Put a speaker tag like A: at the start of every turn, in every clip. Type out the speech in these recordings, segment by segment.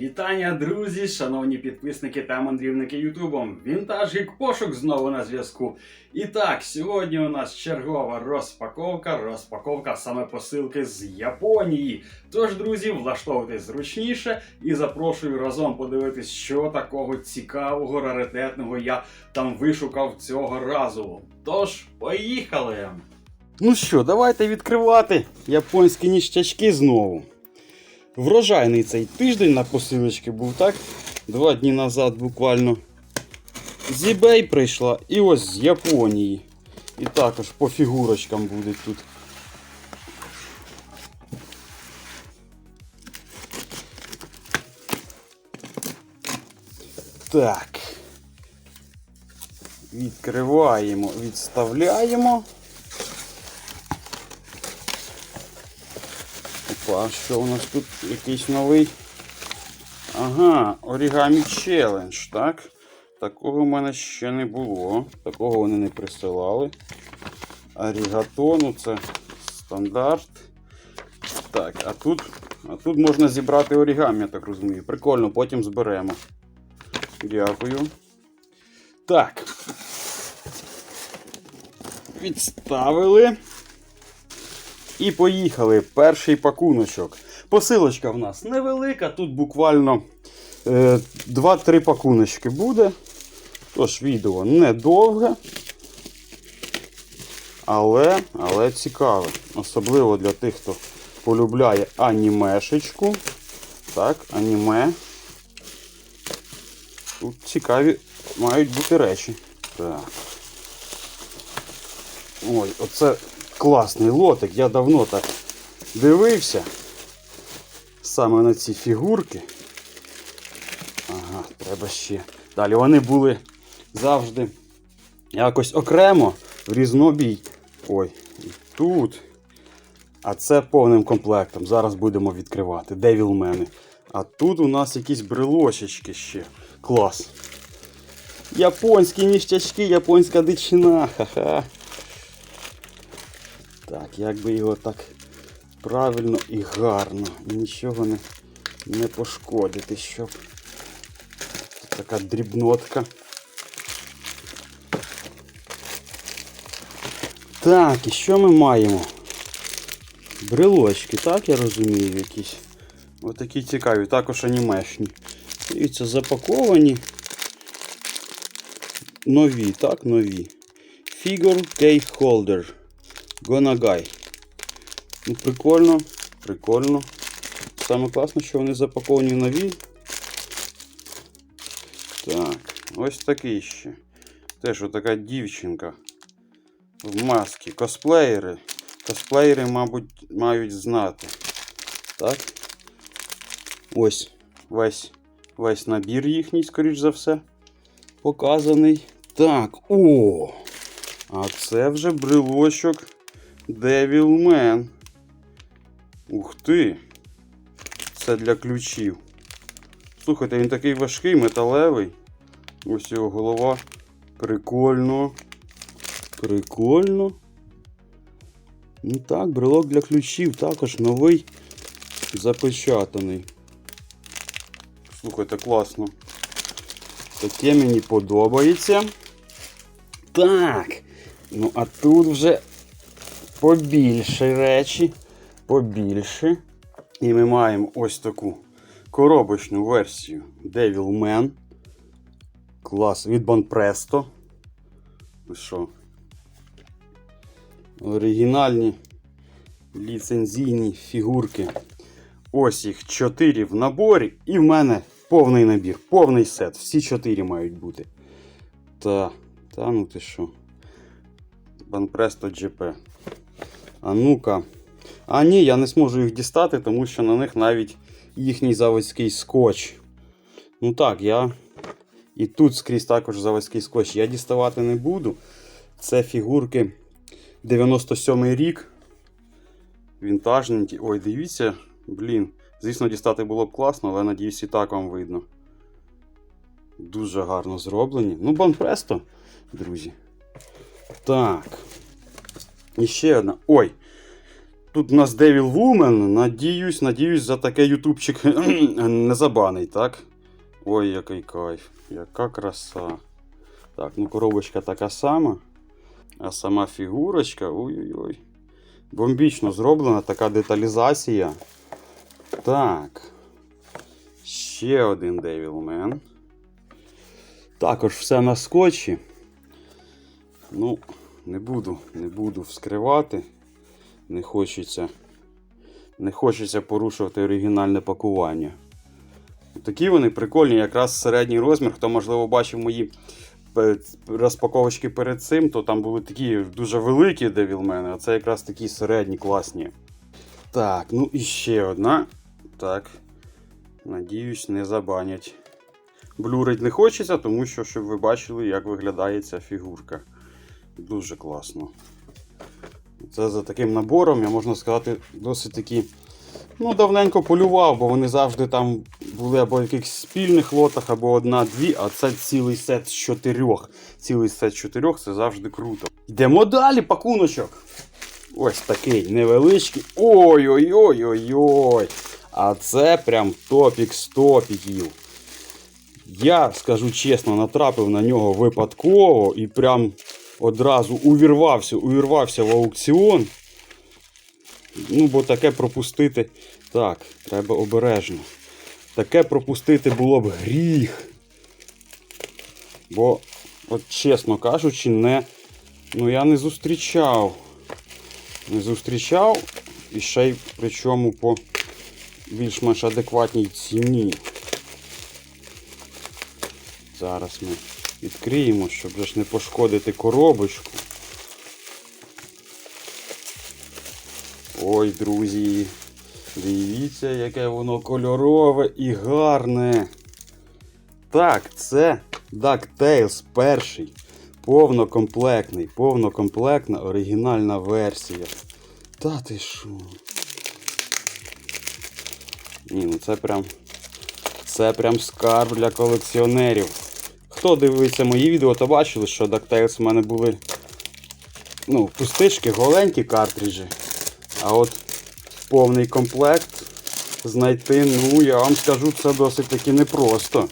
A: Вітання, друзі, шановні підписники та мандрівники Ютубом. Вінтаж Гік Пошук знову на зв'язку. І так, сьогодні у нас чергова розпаковка, розпаковка саме посилки з Японії. Тож, друзі, влаштовуйтесь зручніше і запрошую разом подивитись, що такого цікавого, раритетного я там вишукав цього разу. Тож, поїхали! Ну що, давайте відкривати японські ніщачки знову. Врожайний цей тиждень на посилочки був, так? Два дні назад буквально. З eBay прийшла і ось з Японії. І також по фігурочкам буде тут. Так. Відкриваємо, відставляємо. Опа, що у нас тут якийсь новий? Ага, Origami Challenge, так? Такого в мене ще не було. Такого вони не присилали. Арігато, ну це стандарт. Так, а тут, а тут можна зібрати орігамі, я так розумію. Прикольно, потім зберемо. Дякую. Так. Відставили. І поїхали. Перший пакуночок. Посилочка в нас невелика, тут буквально е, 2-3 пакуночки буде. Тож відео недовге. Але, але цікаве. Особливо для тих, хто полюбляє анімешечку. Так, аніме. Тут цікаві мають бути речі. Так. Ой, оце класний лотик. Я давно так дивився саме на ці фігурки. Ага, треба ще. Далі вони були завжди якось окремо в різнобій. Ой, і тут. А це повним комплектом. Зараз будемо відкривати. Девілмени. А тут у нас якісь брелочечки ще. Клас. Японські ніщачки, японська дичина. Ха-ха. Так, як би його так правильно і гарно. Нічого не, не пошкодити, щоб тут така дрібнотка. Так, і що ми маємо? Брелочки, так я розумію, якісь. Отакі цікаві, також анімешні. Дивіться, запаковані. Нові, так, нові. Figure Case Holder. Гонагай. Ну, прикольно, прикольно. Саме класно, що вони запаковані нові. Так, ось такий ще. Теж отака дівчинка. В масці. Косплеєри. Косплеєри, мабуть, мають знати. Так. Ось весь, весь набір їхній, скоріш за все, показаний. Так, о! А це вже брелочок Devilman. Ух ти! Це для ключів. Слухайте, він такий важкий, металевий. Ось його голова. Прикольно. Прикольно. Ну так, брелок для ключів також новий запечатаний. Слухайте, класно. Таке мені подобається. Так. Ну, а тут вже побільше речі. Побільше. І ми маємо ось таку коробочну версію Devilman. Клас від. Ви що? Оригінальні ліцензійні фігурки. Ось їх 4 в наборі. І в мене повний набір, повний сет. Всі 4 мають бути. Та, та ну ти що? Банпресто GP. А ну-ка. А ні, я не зможу їх дістати, тому що на них навіть їхній заводський скотч. Ну так, я. І тут скрізь також заводський скотч. Я діставати не буду. Це фігурки 97-й рік. Вінтажненькі. Ой, дивіться, блін. Звісно, дістати було б класно, але надіюсь і так вам видно. Дуже гарно зроблені. Ну, Банпресто, друзі. Так. І одна. Ой. Тут у нас Devil Woman. Надіюсь, надіюсь, за таке ютубчик не забанить, так? Ой, який кайф, яка краса. Так, ну коробочка така сама. А сама фігурочка. Ой-ой-ой. Бомбічно зроблена така деталізація. Так. Ще один Devilman. Також все на скотчі. Ну, не буду, не буду вскривати. Не хочеться. Не хочеться порушувати оригінальне пакування. Такі вони прикольні, якраз середній розмір. Хто, можливо, бачив мої розпаковочки перед цим, то там були такі дуже великі девілмени, а це якраз такі середні, класні. Так, ну і ще одна. Так. Надіюсь, не забанять. Блюрить не хочеться, тому що, щоб ви бачили, як виглядає ця фігурка. Дуже класно. Це за таким набором, я можна сказати, досить таки. Ну, давненько полював, бо вони завжди там були або в якихось спільних лотах, або одна-дві, а це цілий сет з чотирьох. Цілий сет з чотирьох це завжди круто. Йдемо далі, пакуночок. Ось такий невеличкий. Ой-ой-ой-ой-ой. А це прям топік з топіків. Я, скажу чесно, натрапив на нього випадково і прям одразу увірвався, увірвався в аукціон. Ну, бо таке пропустити. Так, треба обережно. Таке пропустити було б гріх. Бо, от чесно кажучи, не. Ну я не зустрічав. Не зустрічав. І ще й причому по більш-менш адекватній ціні. Зараз ми відкриємо, щоб ж не пошкодити коробочку. Ой, друзі, дивіться, яке воно кольорове і гарне. Так, це DuckTales перший. Повнокомплектний, повнокомплектна оригінальна версія. Та ти що? Ні, ну це прям. Це прям скарб для колекціонерів. Хто дивиться мої відео, то бачили, що DuckTales в мене були ну, пустишки, голенькі картриджі. А от повний комплект знайти, ну я вам скажу, це досить таки непросто.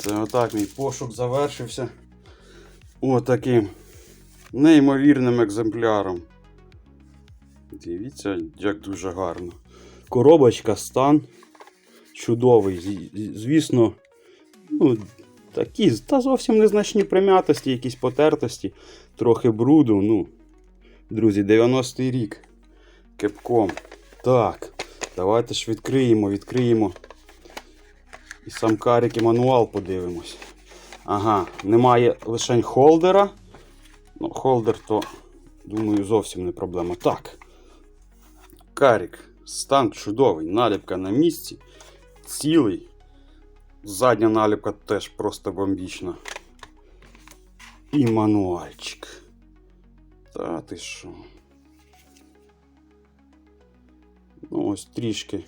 A: Це отак мій пошук завершився. Отаким неймовірним екземпляром. Дивіться, як дуже гарно. Коробочка, стан чудовий. Звісно, ну, такі, та зовсім незначні прим'ятості, якісь потертості, трохи бруду. Ну, друзі, 90-й рік. Кепком. Так, давайте ж відкриємо, відкриємо. І сам карик і мануал подивимось. Ага, немає лише холдера. Ну, холдер то, думаю, зовсім не проблема. Так. Карик. Стан чудовий. Наліпка на місці. Цілий. Задня наліпка теж просто бомбічна. І мануальчик. Та ти що? Ну, ось трішки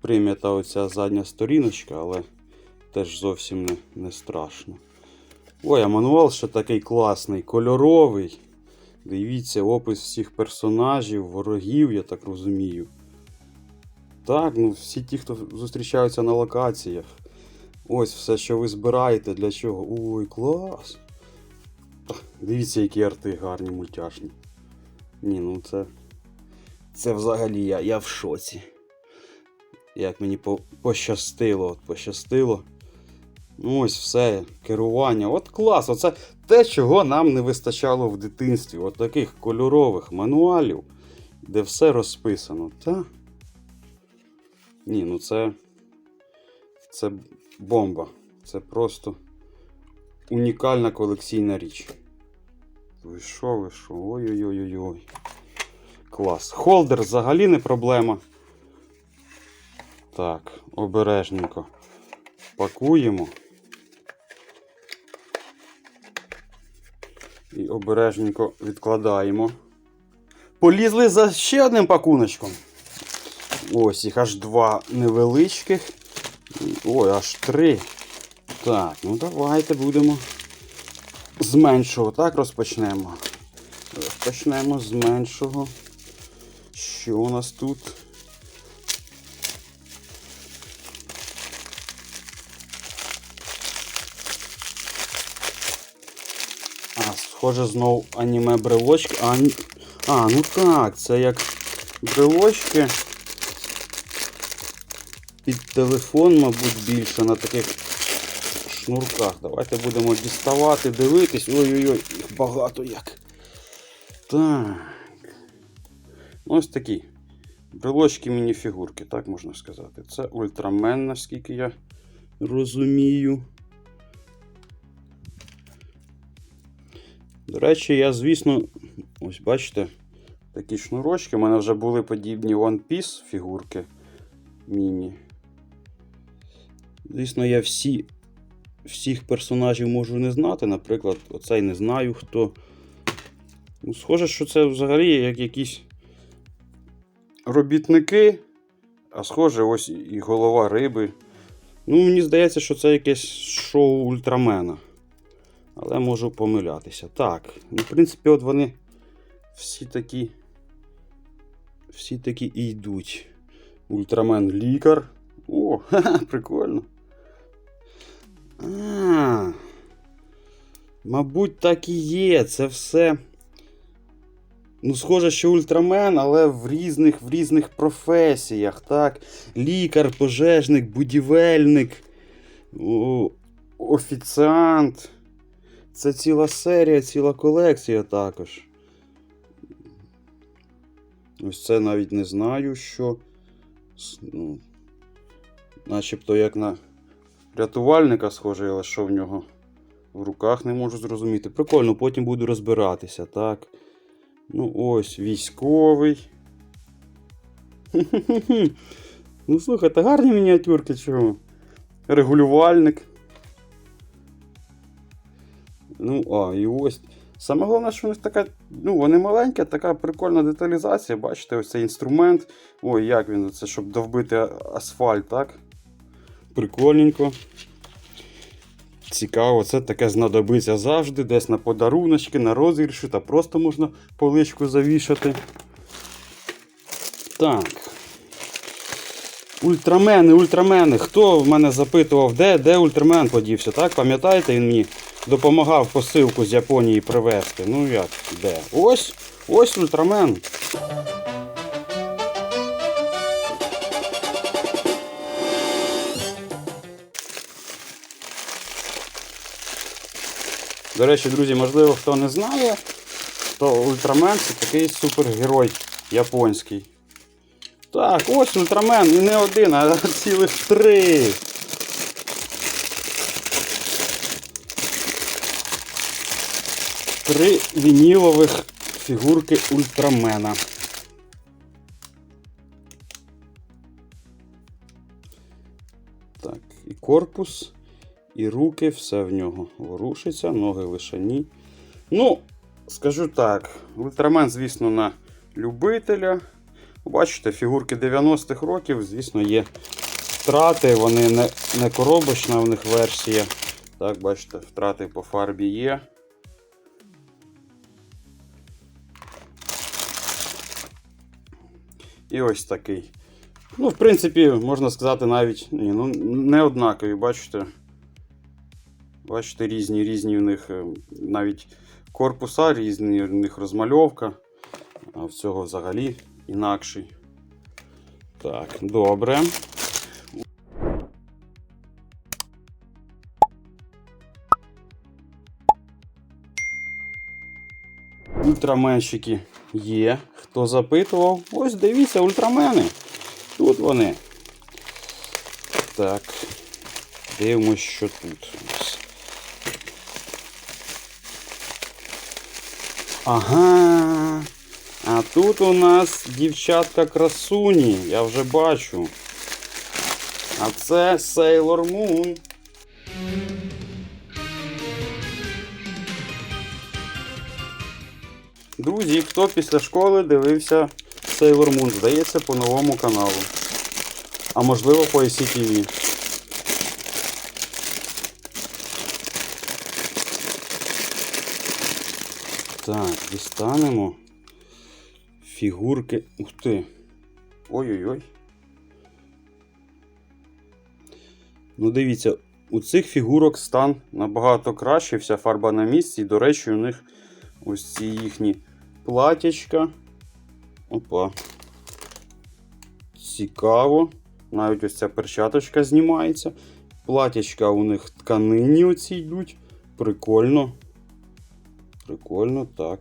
A: прим'ята оця задня сторіночка, але теж зовсім не, не страшно. Ой, а мануал ще такий класний, кольоровий. Дивіться, опис всіх персонажів, ворогів, я так розумію. Так, ну всі ті, хто зустрічаються на локаціях. Ось все, що ви збираєте, для чого. Ой, клас! Дивіться, які арти гарні, мультяшні. Ні, ну це. Це взагалі я, я в шоці. Як мені по, пощастило, от пощастило. Ну ось все, керування. От клас, оце те, чого нам не вистачало в дитинстві. От таких кольорових мануалів, де все розписано. Та? Ні, ну це. Це бомба. Це просто унікальна колекційна річ. Ви що, ви що? Ой-ой-ой-ой. Клас. Холдер взагалі не проблема. Так, обережненько пакуємо. І обережненько відкладаємо. Полізли за ще одним пакуночком. Ось їх аж два невеличких. Ой, аж три. Так, ну давайте будемо з меншого. Так, розпочнемо. Розпочнемо з меншого. Що у нас тут? А, схоже, знов аніме брелочки. А, а, ну так, це як брелочки. Під телефон, мабуть, більше на таких шнурках. Давайте будемо діставати, дивитись. Ой-ой-ой, їх багато як. Так. Ось такі. Брелочки мініфігурки, так можна сказати. Це ультрамен, наскільки я розумію. До речі, я, звісно, ось бачите, такі шнурочки. У мене вже були подібні One Piece фігурки міні. Звісно, я всі, всіх персонажів можу не знати. Наприклад, оцей не знаю хто. Ну, схоже, що це взагалі як якісь робітники, а схоже, ось і голова риби. Ну, мені здається, що це якесь шоу ультрамена. Але можу помилятися. Так, ну, в принципі, от вони всі такі. Всі такі і йдуть. Ультрамен лікар. О, ха-ха, прикольно. А, мабуть, так і є. Це все. Ну, схоже, що ультрамен, але в різних, в різних професіях, так? Лікар, пожежник, будівельник, офіціант. Це ціла серія, ціла колекція також. Ось це навіть не знаю, що. Ну, начебто як на рятувальника схоже, але що в нього в руках не можу зрозуміти. Прикольно, потім буду розбиратися, так. Ну, ось, військовий. Ну, слухайте, гарні мініатюрки, чого? Регулювальник. Ну, а, і ось. Саме головне, що у них така, ну, вони маленькі, така прикольна деталізація. Бачите, ось цей інструмент. Ой, як він, це щоб довбити асфальт, так? Прикольненько. Цікаво, це таке знадобиться завжди, десь на подаруночки, на розігріші, та просто можна поличку завішати. Так. Ультрамени, ультрамени. Хто в мене запитував, де, де ультрамен подівся? Так, пам'ятаєте, він мені допомагав посилку з Японії привезти. Ну як, де? Ось, ось ультрамен. До речі, друзі, можливо, хто не знає, то Ультрамен це такий супергерой японський. Так, ось Ультрамен, і не один, а цілих три. Три вінілових фігурки Ультрамена. Так, і корпус, і руки, все в нього ворушиться, ноги лишані. Ну, скажу так, Ультрамен, звісно, на любителя. Бачите, фігурки 90-х років, звісно, є втрати, вони не, не коробочна в них версія. Так, бачите, втрати по фарбі є. І ось такий. Ну, в принципі, можна сказати, навіть ні, ну, не однакові, бачите. Бачите, різні різні в них е, навіть корпуса, різні в них розмальовка. А в цього взагалі інакший. Так, добре. Ультраменщики є. Хто запитував? Ось дивіться, ультрамени. Тут вони. Так. Дивимось, що тут. Ось. Ага. А тут у нас дівчатка красуні, я вже бачу. А це Sailor Moon. Друзі, хто після школи дивився Sailor Moon, здається, по новому каналу. А можливо по ICTV. Так, дістанемо фігурки. Ух ти. Ой-ой-ой. Ну, дивіться, у цих фігурок стан набагато кращий, вся фарба на місці. І, до речі, у них ось ці їхні платячка. Опа. Цікаво. Навіть ось ця перчаточка знімається. Платячка у них тканині оці йдуть. Прикольно. Прикольно, так.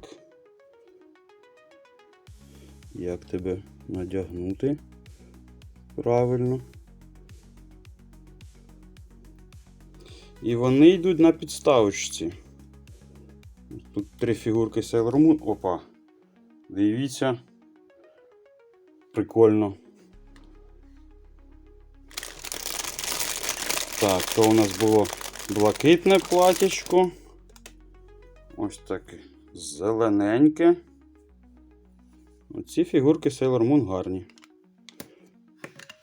A: Як тебе надягнути? Правильно. І вони йдуть на підставочці. Тут три фігурки Sailor Moon. Опа. Дивіться. Прикольно. Так, то у нас було блакитне платічко. Ось таке зелененьке. Оці фігурки Sailor Moon гарні.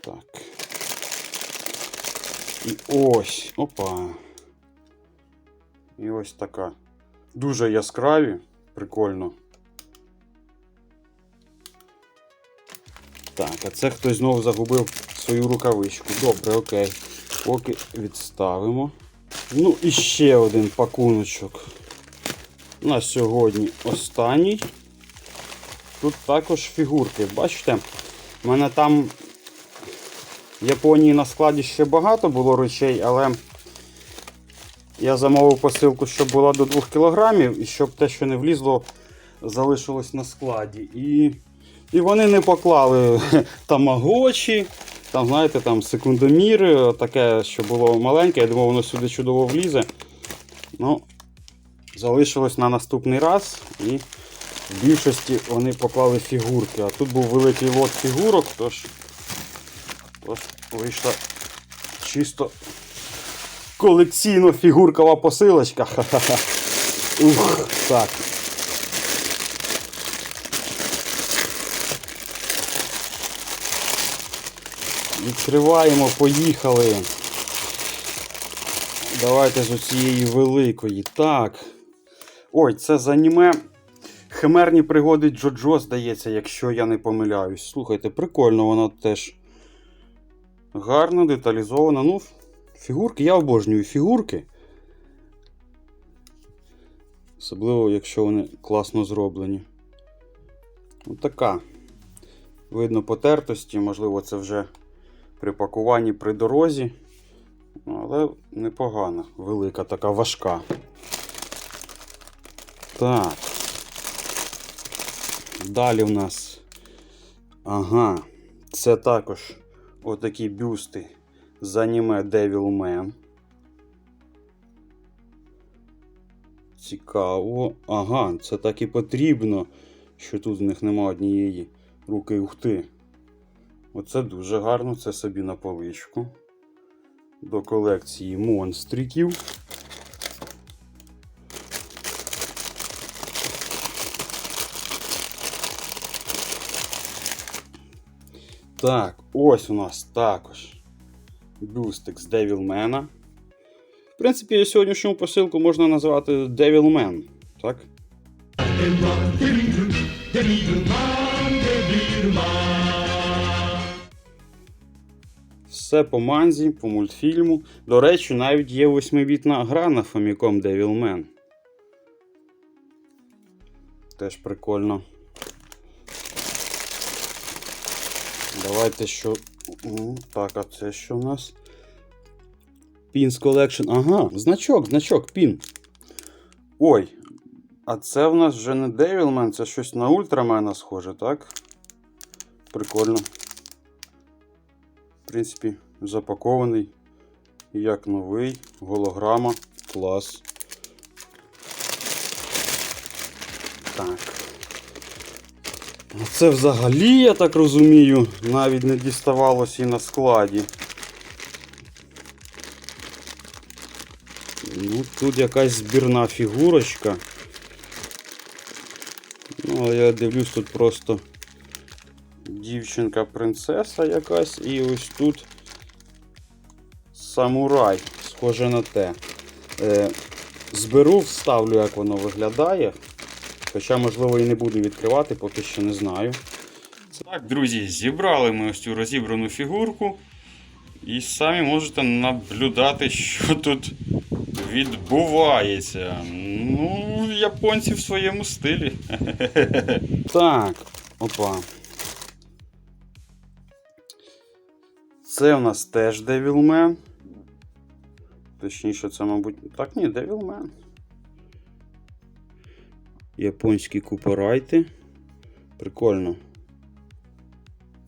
A: Так. І ось. Опа. І ось така. Дуже яскраві. Прикольно. Так, а це хтось знову загубив свою рукавичку. Добре, окей. Поки відставимо. Ну і ще один пакуночок. На сьогодні останній. Тут також фігурки. Бачите? У мене там в Японії на складі ще багато було речей, але я замовив посилку, щоб була до 2 кг, і щоб те, що не влізло, залишилось на складі. І, і вони не поклали тамагочі, там, знаєте, там секундоміри, таке, що було маленьке, я думав, воно сюди чудово влізе. Ну, залишилось на наступний раз. І в більшості вони поклали фігурки. А тут був великий лот фігурок, тож, тож вийшла чисто колекційно фігуркова посилочка. Ха-ха-ха. Ух, так. Відкриваємо, поїхали. Давайте з оцієї великої. Так. Ой, це з аніме. Химерні пригоди Джоджо, здається, якщо я не помиляюсь. Слухайте, прикольно вона теж гарно, деталізована. Ну, фігурки, я обожнюю фігурки. Особливо, якщо вони класно зроблені. Ось така. Видно потертості, можливо, це вже при пакуванні при дорозі. Ну, Але непогана, велика, така важка. Так. Далі в нас. Ага. Це також отакі бюсти з аніме Devilman. Цікаво. Ага, це так і потрібно, що тут в них нема однієї руки ухти. Оце дуже гарно, це собі на поличку. До колекції монстриків. Так, ось у нас також бюстик з Devilman. В принципі, сьогоднішню посилку можна назвати Devilman, так? Все по манзі, по мультфільму. До речі, навіть є восьмибітна гра на Famicom Devilman. Теж прикольно. Давайте що. Так, а це що у нас? Pins Collection. Ага, значок, значок, пін. Ой. А це в нас вже не Devilman, це щось на Ультрамена схоже, так? Прикольно. В принципі, запакований. Як новий. Голограма. Клас. Так. Ну, Це взагалі, я так розумію, навіть не діставалось і на складі. Ну, тут якась збірна фігурочка. Ну, я дивлюсь, тут просто дівчинка-принцеса якась, і ось тут самурай, схоже на те. Е, зберу, вставлю, як воно виглядає. Хоча, можливо, і не буду відкривати, поки що не знаю. Так, друзі, зібрали ми ось цю розібрану фігурку. І самі можете наблюдати, що тут відбувається. Ну, японці в своєму стилі. Так, опа. Це у нас теж Devilman. Точніше, це, мабуть. Так, ні, Devilman. Японські купорайти. Прикольно.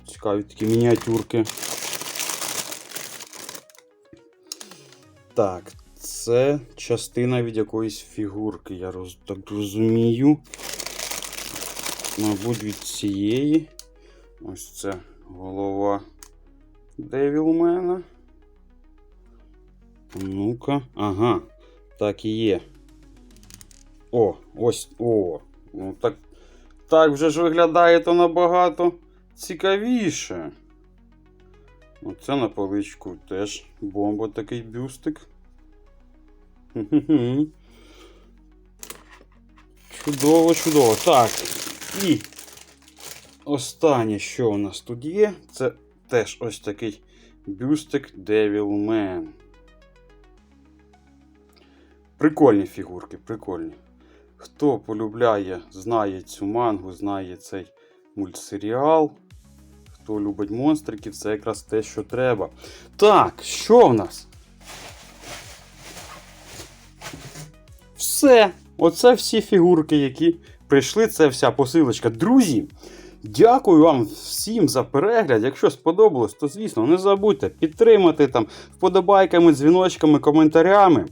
A: Цікаві такі мініатюрки. Так, це частина від якоїсь фігурки, я роз, так розумію. Мабуть, від цієї. Ось це голова Девілмена. Ну-ка. Ага. Так і є. О, ось. О. Ну так. Так вже ж виглядає то набагато цікавіше. Оце на поличку теж бомба такий бюстик. Чудово, чудово. Так. І останнє, що у нас тут є, це теж ось такий бюстик Devilman. Прикольні фігурки, прикольні. Хто полюбляє, знає цю мангу, знає цей мультсеріал. Хто любить монстриків, це якраз те, що треба. Так, що в нас? Все. Оце всі фігурки, які прийшли. Це вся посилочка. Друзі, дякую вам всім за перегляд. Якщо сподобалось, то звісно, не забудьте підтримати там вподобайками, дзвіночками, коментарями.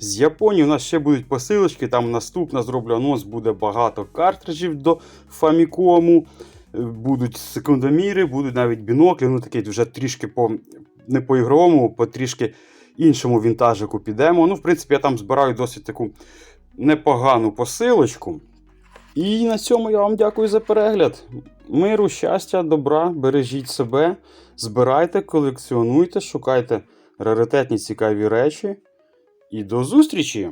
A: З Японії у нас ще будуть посилочки. Там наступна зроблю анонс, буде багато картриджів до. Е, Будуть секундоміри, будуть навіть біноклі. Ну такі вже трішки по не по ігровому, по трішки іншому вінтажику підемо. Ну, в принципі, я там збираю досить таку непогану посилочку. І на цьому я вам дякую за перегляд. Миру, щастя, добра, бережіть себе, збирайте, колекціонуйте, шукайте раритетні цікаві речі. І до зустрічі!